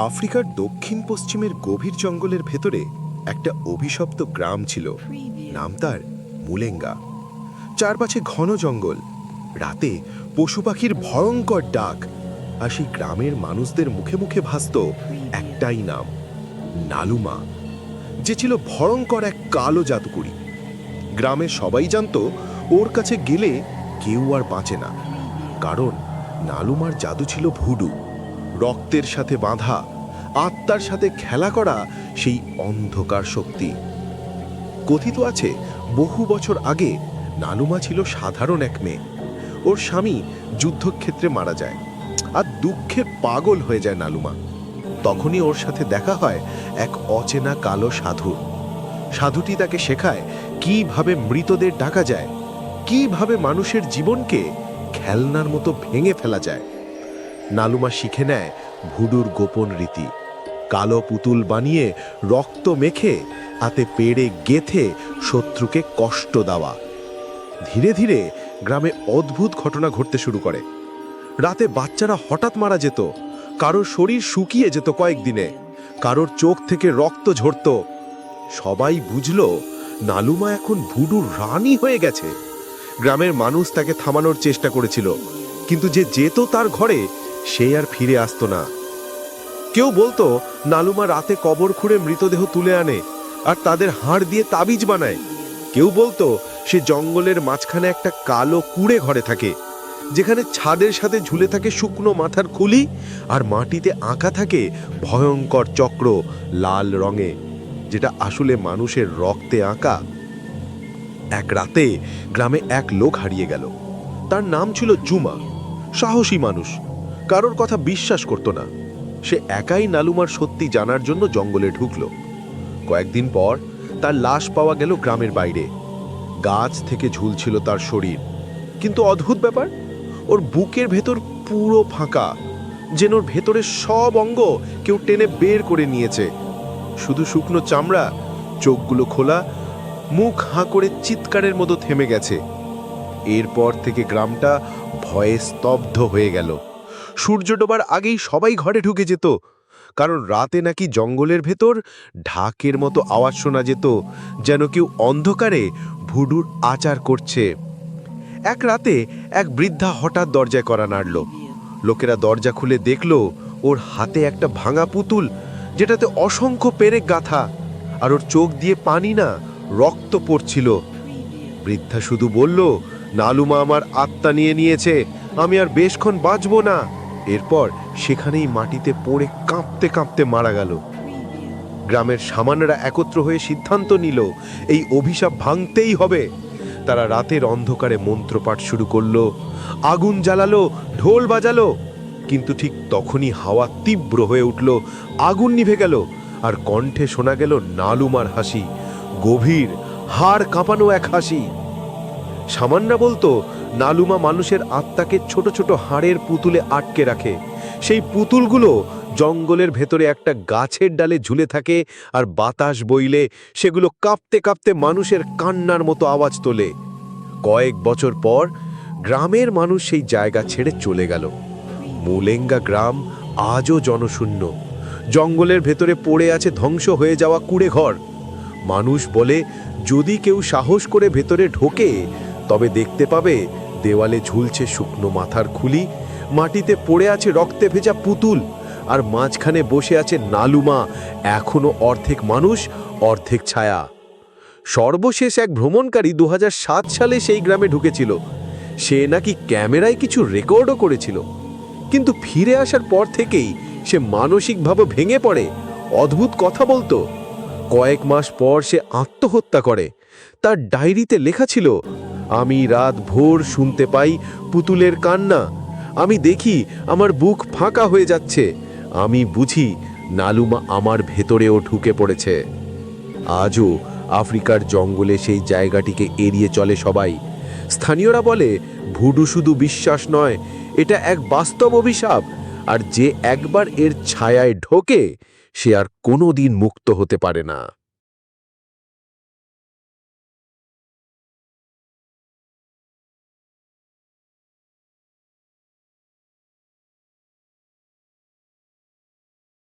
আফ্রিকার দক্ষিণ পশ্চিমের গভীর জঙ্গলের ভেতরে একটা অভিশপ্ত গ্রাম ছিল। নাম তার মুলেঙ্গা। চারপাশে ঘন জঙ্গল। রাতে পশু পাখির ভয়ঙ্কর ডাক আর সেই গ্রামের মানুষদের মুখে মুখে ভাসত একটাই নাম, নালুমা, যে ছিল ভয়ঙ্কর এক কালো জাদুকরি। গ্রামের সবাই জানত, ওর কাছে গেলে কেউ আর বাঁচে না। কারণ নালুমার জাদু ছিল ভুডু। রক্তের সাথে বাঁধা, আত্মার সাথে খেলা করা সেই অন্ধকার শক্তি। কথিত আছে, বহু বছর আগে নালুমা ছিল সাধারণ এক মেয়ে। ওর স্বামী যুদ্ধক্ষেত্রে মারা যায় আর দুঃখে পাগল হয়ে যায় নালুমা তখনই ওর সাথে দেখা হয় এক অচেনা কালো সাধু। সাধুটি তাকে শেখায় কীভাবে মৃতদের ডাকা যায়, কীভাবে মানুষের জীবনকে খেলনার মতো ভেঙে ফেলা যায়। নালুমা শিখে নেয় ভুডুর গোপন রীতি। কালো পুতুল বানিয়ে রক্ত মেখে হাতে পেড়ে গেথে শত্রুকে কষ্ট দেওয়া। ধীরে ধীরে গ্রামে অদ্ভুত ঘটনা ঘটতে শুরু করে। রাতে বাচ্চারা হঠাৎ মারা যেত। কারোর শরীর শুকিয়ে যেত কয়েকদিনে। কারোর চোখ থেকে রক্ত ঝরত। সবাই বুঝল, নালুমা এখন ভুডুর রানী হয়ে গেছে। গ্রামের মানুষ তাকে থামানোর চেষ্টা করেছিল। কিন্তু যে যেত তার ঘরে সে আর ফিরে আসতো না। কেউ বলতো, নালুমা রাতে কবর খুঁড়ে মৃতদেহ তুলে আনে আর তাদের হাড় দিয়ে তাবিজ বানায়। কেউ বলতো, সে জঙ্গলের মাঝখানে একটা কালো কুড়ে ঘরে থাকে, যেখানে ছাদের সাথে ঝুলে থাকে শুকনো মাথার খুলি আর মাটিতে আঁকা থাকে ভয়ঙ্কর চক্র লাল রঙে, যেটা আসলে মানুষের রক্তে আঁকা। এক রাতে গ্রামে এক লোক হারিয়ে গেল। তার নাম ছিল জুমা, সাহসী মানুষ। কারোর কথা বিশ্বাস করত না। সে একাই নালুমার সত্যি জানার জন্য জঙ্গলে ঢুকল। কয়েকদিন পর তার লাশ পাওয়া গেল গ্রামের বাইরে। গাছ থেকে ঝুলছিল তার শরীর। কিন্তু অদ্ভুত ব্যাপার, ওর বুকের ভেতর পুরো ফাঁকা, যেন ওর ভেতরের সব অঙ্গ কেউ টেনে বের করে নিয়েছে। শুধু শুকনো চামড়া, চোখগুলো খোলা, মুখ হাঁ করে চিৎকারের মতো থেমে গেছে। এরপর থেকে গ্রামটা ভয়ে স্তব্ধ হয়ে গেল। সূর্য ডোবার আগেই সবাই ঘরে ঢুকে যেত। কারণ রাতে নাকি জঙ্গলের ভেতর ঢাকের মতো আওয়াজ শোনা যেত, যেন কেউ অন্ধকারে ভুডুর আচার করছে। এক রাতে এক বৃদ্ধা হঠাৎ দরজায় করা নাড়ল। লোকেরা দরজা খুলে দেখল, ওর হাতে একটা ভাঙা পুতুল, যেটাতে অসংখ্য পেরেক গাথা, আর ওর চোখ দিয়ে পানি না, রক্ত পড়ছিল। বৃদ্ধা শুধু বলল নালুমা আমার আত্মা নিয়ে নিয়েছে, আমি আর বেশক্ষণ বাঁচব না। এরপর সেখানেই মাটিতে পড়ে কাঁপতে কাঁপতে মারা গেল। গ্রামের সামান্যরা একত্র হয়ে সিদ্ধান্ত নিল, এই অভিশাপ ভাঙতেই হবে। তারা রাতের অন্ধকারে মন্ত্রপাঠ শুরু করল, আগুন জ্বালালো, ঢোল বাজালো। কিন্তু ঠিক তখনই হাওয়া তীব্র হয়ে উঠল, আগুন নিভে গেল, আর কণ্ঠে শোনা গেল নালুমার হাসি, গভীর, হাড় কাঁপানো এক হাসি। সামান্না বলতো নালুমা মানুষের আত্মাকে ছোট ছোট হাড়ের পুতুলে আটকে রাখে। সেই পুতুলগুলো জঙ্গলের ভেতরে একটা গাছের ডালে ঝুলে থাকে আর বাতাস বইলে সেগুলো কাঁপতে কাঁপতে মানুষের কান্নার মতো আওয়াজ তোলে। কয়েক বছর পর গ্রামের মানুষ সেই জায়গা ছেড়ে চলে গেল। মুলেঙ্গা গ্রাম আজও জনশূন্য। জঙ্গলের ভেতরে পড়ে আছে ধ্বংস হয়ে যাওয়া কুড়ে ঘর মানুষ বলে, যদি কেউ সাহস করে ভেতরে ঢোকে, তবে দেখতে পাবে দেওয়ালে ঝুলছে শুকনো মাথার খুলি, মাটিতে পড়ে আছে রক্তে ভেজা পুতুল, আর মাঝখানে বসে আছে নালুমা, এখনও অর্ধেক মানুষ, অর্ধেক ছায়া। সর্বশেষ এক ভ্রমণকারী দু হাজার সাত সালে সেই গ্রামে ঢুকেছিল। সে নাকি ক্যামেরায় কিছু রেকর্ডও করেছিল। কিন্তু ফিরে আসার পর থেকেই সে মানসিকভাবে ভেঙে পড়ে। অদ্ভুত কথা বলতো। কয়েক মাস পর সে আত্মহত্যা করে। তার ডায়েরিতে লেখা ছিল, আমি রাত ভোর শুনতে পাই পুতুলের কান্না। আমি দেখি আমার বুক ফাঁকা হয়ে যাচ্ছে। আমি বুঝি নালুমা আমার ভেতরেও ঢুকে পড়েছে। আজও আফ্রিকার জঙ্গলে সেই জায়গাটিকে এড়িয়ে চলে সবাই। স্থানীয়রা বলে, ভুডু শুধু বিশ্বাস নয়, এটা এক বাস্তব অভিশাপ। আর যে একবার এর ছায়ায় ঢোকে, সে আর কোনো দিন মুক্ত হতে পারে না।